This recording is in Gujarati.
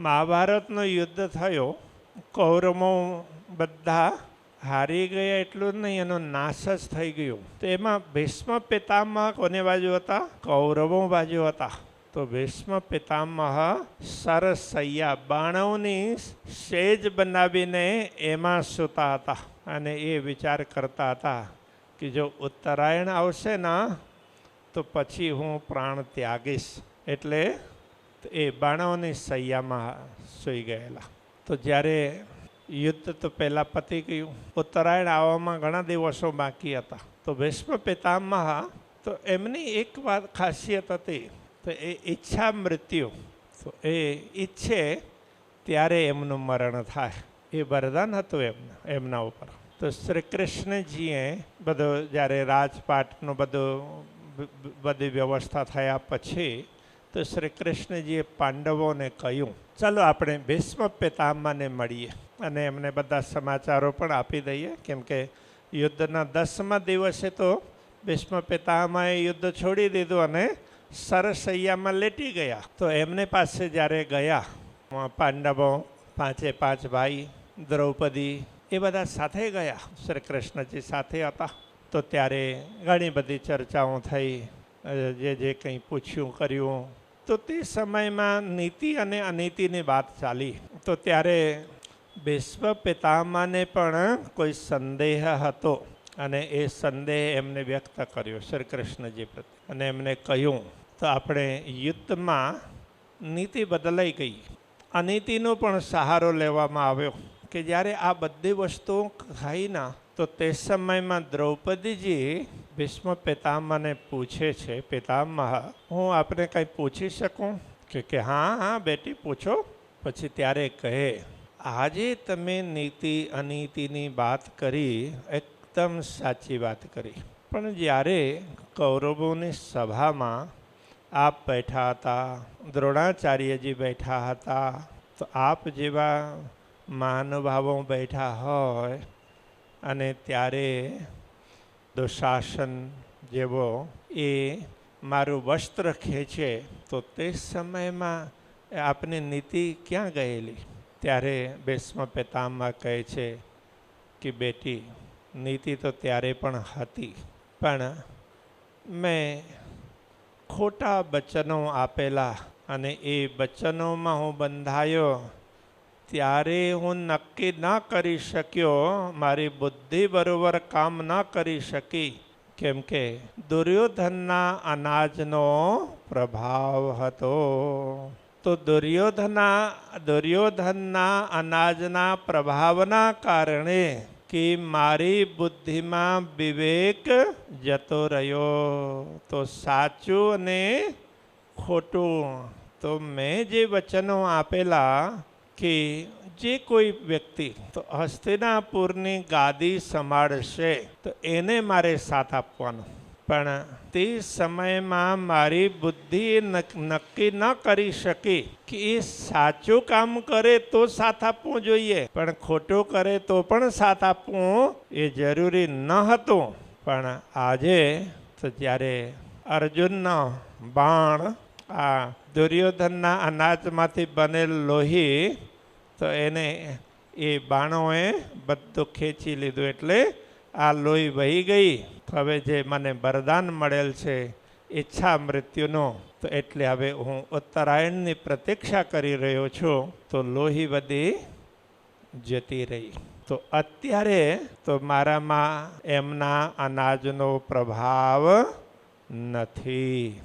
મહાભારતનો યુદ્ધ થયો, કૌરવો બધા હારી ગયા એટલું જ નહીં, એનો નાશ જ થઈ ગયો. તો એમાં ભીષ્મ પિતામહ કોને બાજુ હતા? કૌરવો બાજુ હતા. તો ભીષ્મ પિતામહ સરસૈયા બાણવની સેજ બનાવીને એમાં સૂતા હતા અને એ વિચાર કરતા હતા કે જો ઉત્તરાયણ આવશે ને, તો પછી હું પ્રાણ ત્યાગીશ. એટલે એ બાણાઓની સૈયામાં સૂઈ ગયેલા. તો જ્યારે યુદ્ધ તો પહેલાં પતી ગયું. ઉત્તરાયણ આવવામાં ઘણા દિવસો બાકી હતા. તો ભીષ્મ પિતામહ તો એમની એક વાત ખાસિયત હતી, તો એ ઈચ્છા મૃત્યુ. તો એ ઈચ્છે ત્યારે એમનું મરણ થાય. એ વરદાન હતું એમના એમના ઉપર. તો શ્રી કૃષ્ણજીએ બધો, જ્યારે રાજપાટનું બધું બધી વ્યવસ્થા થયા પછી તો શ્રી કૃષ્ણજીએ પાંડવોને કહ્યું, ચાલો આપણે ભીષ્મ પિતામાને મળીએ. અને એમને બધા સમાચારો પણ આપી દઈએ, કેમ કે યુદ્ધના દસમા દિવસે તો ભીષ્મ પિતામાએ યુદ્ધ છોડી દીધું અને સરસૈયામાં લેટી ગયા. તો એમને પાસે જ્યારે ગયા પાંડવો, પાંચે પાંચ ભાઈ, દ્રૌપદી, એ બધા સાથે ગયા, શ્રી કૃષ્ણજી સાથે હતા. તો ત્યારે ઘણી બધી ચર્ચાઓ થઈ જે જે કંઈ પૂછ્યું, કર્યું તો તે સમયમાં નીતિ અને અનીતિની વાત ચાલી. તો ત્યારે ભીષ્મ પિતામાને પણ કોઈ સંદેહ હતો અને એ સંદેહ એમને વ્યક્ત કર્યો શ્રી કૃષ્ણજી પ્રત્યે. અને એમને કહ્યું, તો આપણે યુદ્ધમાં નીતિ બદલાઈ ગઈ. અનીતિનો પણ સહારો લેવામાં આવ્યો કે જ્યારે આ બધી વસ્તુઓ ખાઈના તો તે સમયમાં દ્રૌપદીજી ભીષ્મ પિતામાને પૂછે છે પિતામહ હું આપને કંઈ પૂછી શકું? કે કે હા હા, બેટી, પૂછો. પછી ત્યારે કહે, આજે તમે નીતિ, અનીતિની વાત કરી, એકદમ સાચી વાત કરી. પણ જ્યારે કૌરવોની સભામાં આપ બેઠા હતા, દ્રોણાચાર્યજી બેઠા હતા, તો આપ જેવા મહાનુભાવો બેઠા હોય અને ત્યારે દુશાસન જેવો એ મારું વસ્ત્ર ખેંચે, તો તે સમયમાં આપની નીતિ ક્યાં ગયેલી? ત્યારે ભીષ્મ પિતામહ કહે છે કે, બેટી, નીતિ તો ત્યારે પણ હતી, પણ મેં ખોટા વચનો આપેલા અને એ વચનોમાં હું બંધાયો ત્યારે હું નક્કી ન કરી શક્યો, મારી બુદ્ધિ બરોબર કામ ન કરી શકી. કેમ કે દુર્યોધનના અનાજનો પ્રભાવ હતો. તો દુર્યોધના, દુર્યોધનના અનાજના પ્રભાવના કારણે કે મારી બુદ્ધિમાં વિવેક જતો રહ્યો, તો સાચું અને ખોટું. તો મેં જે વચનો આપેલા કે જે કોઈ વ્યક્તિ તો હસ્તિનાપુરની ગાદી સંભાળશે, તો એને મારે સાથ આપવાનો. પણ તે સમયમાં મારી બુદ્ધિ નક્કી ન કરી શકી કે એ સાચું કામ કરે તો સાથ આપવું જોઈએ. પણ ખોટું કરે તો પણ સાથ આપવું એ જરૂરી ન હતું. પણ આજે તો જ્યારે અર્જુનનો બાણ આ દુર્યોધનના અનાજમાંથી બનેલ લોહી તો એને એ બાણોએ બધું ખેંચી લીધું એટલે આ લોહી વહી ગઈ. હવે જે મને વરદાન મળેલ છે ઈચ્છા મૃત્યુનો, તો એટલે હવે હું ઉત્તરાયણની પ્રતીક્ષા કરી રહ્યો છું, તો લોહી બધી જતી રહી. તો અત્યારે તો મારામાં એમના અનાજનો પ્રભાવ નથી.